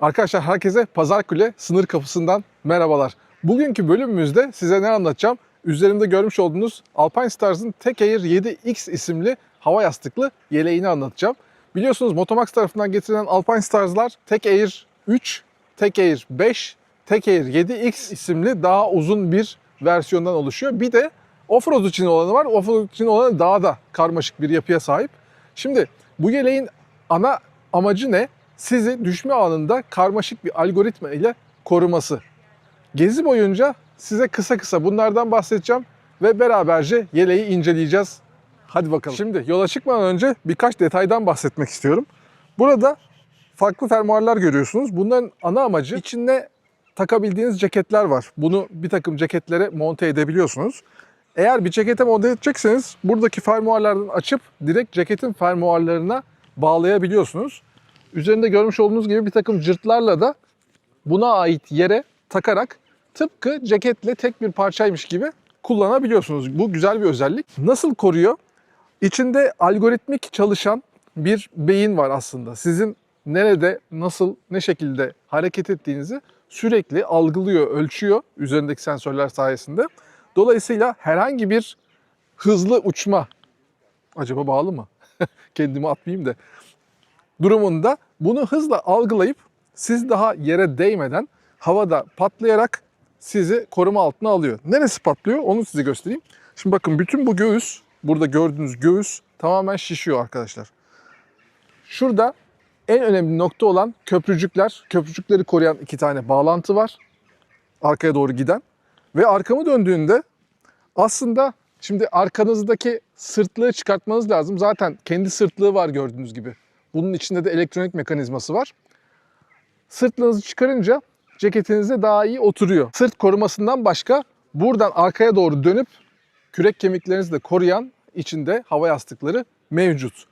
Arkadaşlar herkese Pazarkule sınır kapısından merhabalar. Bugünkü bölümümüzde size ne anlatacağım? Üzerimde görmüş olduğunuz Alpine Stars'ın Tech Air 7X isimli hava yastıklı yeleğini anlatacağım. Biliyorsunuz Motomax tarafından getirilen Alpine Stars'lar Tech Air 3, Tech Air 5, Tech Air 7X isimli daha uzun bir versiyondan oluşuyor. Bir de offroad için olanı var. Offroad için olanı daha da karmaşık bir yapıya sahip. Şimdi bu yeleğin ana amacı ne? Sizi düşme anında karmaşık bir algoritma ile koruması. Gezi boyunca size kısa kısa bunlardan bahsedeceğim ve beraberce yeleği inceleyeceğiz. Hadi bakalım. Şimdi yola çıkmadan önce birkaç detaydan bahsetmek istiyorum. Burada farklı fermuarlar görüyorsunuz. Bunların ana amacı içinde takabildiğiniz ceketler var. Bunu bir takım ceketlere monte edebiliyorsunuz. Eğer bir cekete monte edecekseniz buradaki fermuarlardan açıp direkt ceketin fermuarlarına bağlayabiliyorsunuz. Üzerinde görmüş olduğunuz gibi bir takım cırtlarla da buna ait yere takarak tıpkı ceketle tek bir parçaymış gibi kullanabiliyorsunuz. Bu güzel bir özellik. Nasıl koruyor? İçinde algoritmik çalışan bir beyin var aslında. Sizin nerede, nasıl, ne şekilde hareket ettiğinizi sürekli algılıyor, ölçüyor üzerindeki sensörler sayesinde. Dolayısıyla herhangi bir hızlı uçma, acaba bağlı mı? Kendimi atmayayım da. Durumunda bunu hızla algılayıp siz daha yere değmeden havada patlayarak sizi koruma altına alıyor. Neresi patlıyor onu size göstereyim. Şimdi bakın bütün bu göğüs, burada gördüğünüz göğüs tamamen şişiyor arkadaşlar. Şurada en önemli nokta olan köprücükler, köprücükleri koruyan iki tane bağlantı var. Arkaya doğru giden. Ve arkamı döndüğünde aslında şimdi arkanızdaki sırtlığı çıkartmanız lazım. Zaten kendi sırtlığı var gördüğünüz gibi. Bunun içinde de elektronik mekanizması var. Sırtlığınızı çıkarınca ceketinize daha iyi oturuyor. Sırt korumasından başka buradan arkaya doğru dönüp kürek kemiklerinizi de koruyan içinde hava yastıkları mevcut.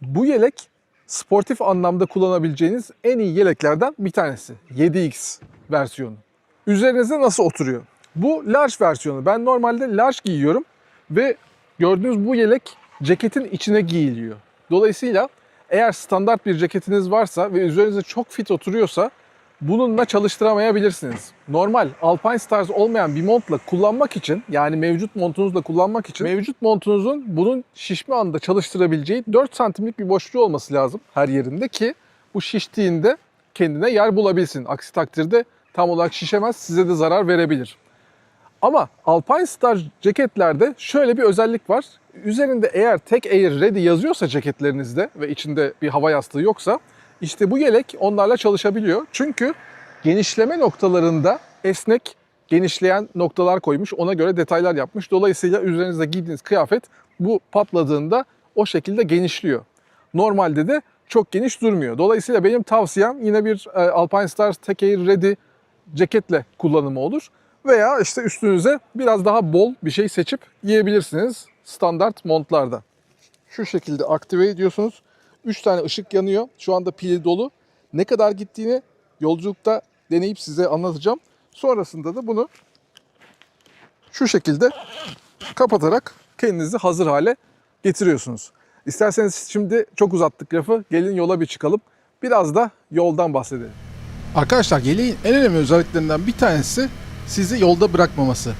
Bu yelek sportif anlamda kullanabileceğiniz en iyi yeleklerden bir tanesi. 7X versiyonu. Üzerinize nasıl oturuyor? Bu large versiyonu. Ben normalde large giyiyorum ve gördüğünüz bu yelek ceketin içine giyiliyor. Dolayısıyla eğer standart bir ceketiniz varsa ve üzerinize çok fit oturuyorsa bununla çalıştıramayabilirsiniz. Normal Alpine Stars olmayan bir montla kullanmak için yani mevcut montunuzla kullanmak için mevcut montunuzun bunun şişme anında çalıştırabileceği 4 santimlik bir boşluğu olması lazım her yerinde ki bu şiştiğinde kendine yer bulabilsin. Aksi takdirde tam olarak şişemez size de zarar verebilir. Ama Alpine Star ceketlerde şöyle bir özellik var. Üzerinde eğer Tech Air Ready yazıyorsa ceketlerinizde ve içinde bir hava yastığı yoksa işte bu yelek onlarla çalışabiliyor. Çünkü genişleme noktalarında esnek genişleyen noktalar koymuş. Ona göre detaylar yapmış. Dolayısıyla üzerinizde giydiğiniz kıyafet bu patladığında o şekilde genişliyor. Normalde de çok geniş durmuyor. Dolayısıyla benim tavsiyem yine bir e, Alpine Stars Tech Air Ready ceketle kullanımı olur. Veya işte üstünüze biraz daha bol bir şey seçip giyebilirsiniz standart montlarda. Şu şekilde aktive ediyorsunuz. 3 tane ışık yanıyor. Şu anda pili dolu. Ne kadar gittiğini yolculukta deneyip size anlatacağım. Sonrasında da bunu şu şekilde kapatarak kendinizi hazır hale getiriyorsunuz. İsterseniz şimdi çok uzattık lafı. Gelin yola bir çıkalım. Biraz da yoldan bahsedelim. Arkadaşlar yeleğin en önemli özelliklerinden bir tanesi sizi yolda bırakmaması.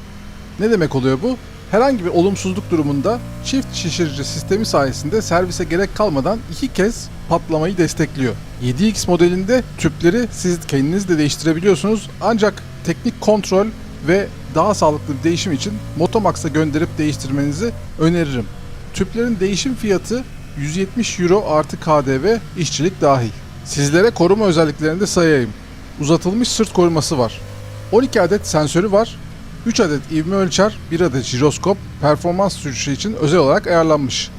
Ne demek oluyor bu? Herhangi bir olumsuzluk durumunda çift şişirici sistemi sayesinde servise gerek kalmadan iki kez patlamayı destekliyor. 7X modelinde tüpleri siz kendiniz de değiştirebiliyorsunuz ancak teknik kontrol ve daha sağlıklı bir değişim için Motomax'a gönderip değiştirmenizi öneririm. Tüplerin değişim fiyatı 170 Euro artı KDV işçilik dahil. Sizlere koruma özelliklerini de sayayım. Uzatılmış sırt koruması var. 12 adet sensörü var. 3 adet ivme ölçer, 1 adet jiroskop, performans sürüşü için özel olarak ayarlanmış.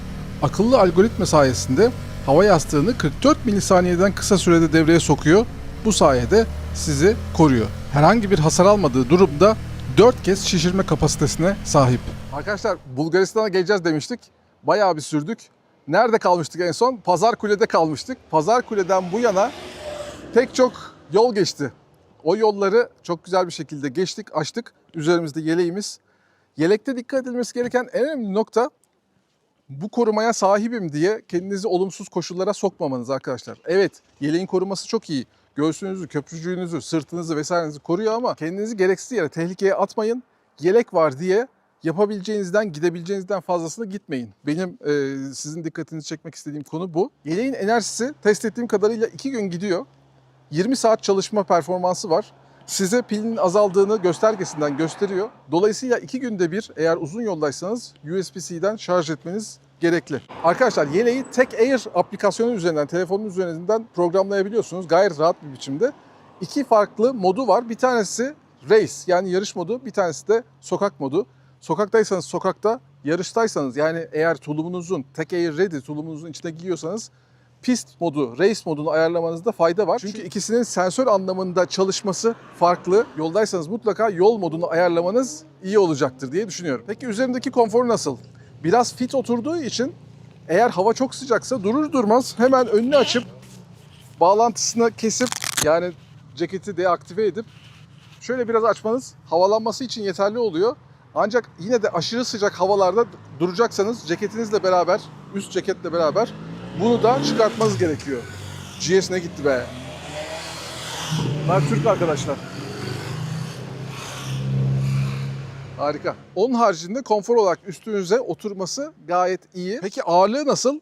Akıllı algoritma sayesinde hava yastığını 44 milisaniyeden kısa sürede devreye sokuyor. Bu sayede sizi koruyor. Herhangi bir hasar almadığı durumda 4 kez şişirme kapasitesine sahip. Arkadaşlar Bulgaristan'a geleceğiz demiştik. Bayağı bir sürdük. Nerede kalmıştık en son? Pazar Kule'de kalmıştık. Pazar Kule'den bu yana pek çok yol geçti. O yolları çok güzel bir şekilde geçtik, açtık. Üzerimizde yeleğimiz. Yelekte dikkat edilmesi gereken en önemli nokta bu korumaya sahibim diye kendinizi olumsuz koşullara sokmamanız arkadaşlar. Evet, yeleğin koruması çok iyi. göğsünüzü, köprücüğünüzü, sırtınızı vesairenizi koruyor ama kendinizi gereksiz yere tehlikeye atmayın. Yelek var diye yapabileceğinizden, gidebileceğinizden fazlasına gitmeyin. Benim e, sizin dikkatinizi çekmek istediğim konu bu. Yeleğin enerjisi test ettiğim kadarıyla 2 gün gidiyor. 20 saat çalışma performansı var. Size pilin azaldığını göstergesinden gösteriyor. Dolayısıyla 2 günde bir eğer uzun yoldaysanız USB-C'den şarj etmeniz gerekli. Arkadaşlar yeleği Tek Air aplikasyonu üzerinden, telefonun üzerinden programlayabiliyorsunuz. Gayet rahat bir biçimde. İki farklı modu var. Bir tanesi race yani yarış modu, bir tanesi de sokak modu. Sokaktaysanız sokakta, yarıştaysanız yani eğer tulumunuzun Tek Air Ready tulumunuzun içine giyiyorsanız pist modu, race modunu ayarlamanızda fayda var. Çünkü ikisinin sensör anlamında çalışması farklı. Yoldaysanız mutlaka yol modunu ayarlamanız iyi olacaktır diye düşünüyorum. Peki üzerimdeki konfor nasıl? Biraz fit oturduğu için eğer hava çok sıcaksa durur durmaz hemen önünü açıp bağlantısını kesip yani ceketi deaktive edip şöyle biraz açmanız havalanması için yeterli oluyor. Ancak yine de aşırı sıcak havalarda duracaksanız ceketinizle beraber, üst ceketle beraber bunu da çıkartmanız gerekiyor. GS ne gitti be? Bunlar Türk arkadaşlar. Harika. Onun haricinde konfor olarak üstünüze oturması gayet iyi. Peki ağırlığı nasıl?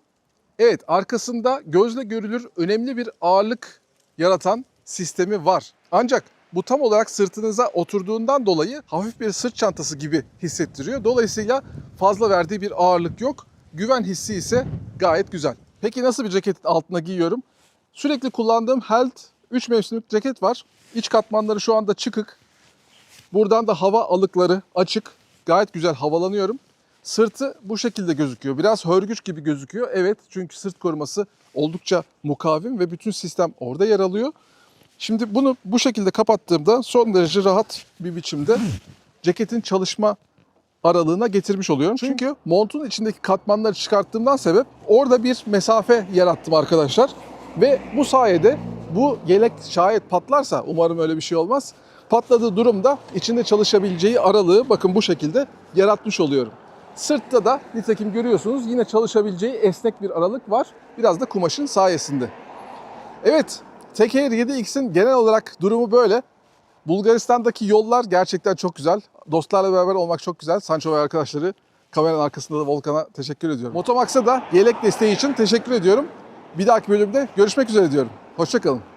Evet arkasında gözle görülür önemli bir ağırlık yaratan sistemi var. Ancak bu tam olarak sırtınıza oturduğundan dolayı hafif bir sırt çantası gibi hissettiriyor. Dolayısıyla fazla verdiği bir ağırlık yok. Güven hissi ise gayet güzel. Peki nasıl bir ceketin altına giyiyorum? Sürekli kullandığım Health 3 mevsimlik ceket var. İç katmanları şu anda çıkık. Buradan da hava alıkları açık. Gayet güzel havalanıyorum. Sırtı bu şekilde gözüküyor. Biraz hörgüç gibi gözüküyor. Evet çünkü sırt koruması oldukça mukavim ve bütün sistem orada yer alıyor. Şimdi bunu bu şekilde kapattığımda son derece rahat bir biçimde ceketin çalışma aralığına getirmiş oluyorum. Çünkü montun içindeki katmanları çıkarttığımdan sebep orada bir mesafe yarattım arkadaşlar. Ve bu sayede bu yelek şayet patlarsa umarım öyle bir şey olmaz. Patladığı durumda içinde çalışabileceği aralığı bakın bu şekilde yaratmış oluyorum. Sırtta da nitekim görüyorsunuz yine çalışabileceği esnek bir aralık var. Biraz da kumaşın sayesinde. Evet, Tek Air 7X'in genel olarak durumu böyle. Bulgaristan'daki yollar gerçekten çok güzel. Dostlarla beraber olmak çok güzel. Sancho ve arkadaşları kameranın arkasında da Volkan'a teşekkür ediyorum. Motomax'a da yelek desteği için teşekkür ediyorum. Bir dahaki bölümde görüşmek üzere diyorum. Hoşçakalın.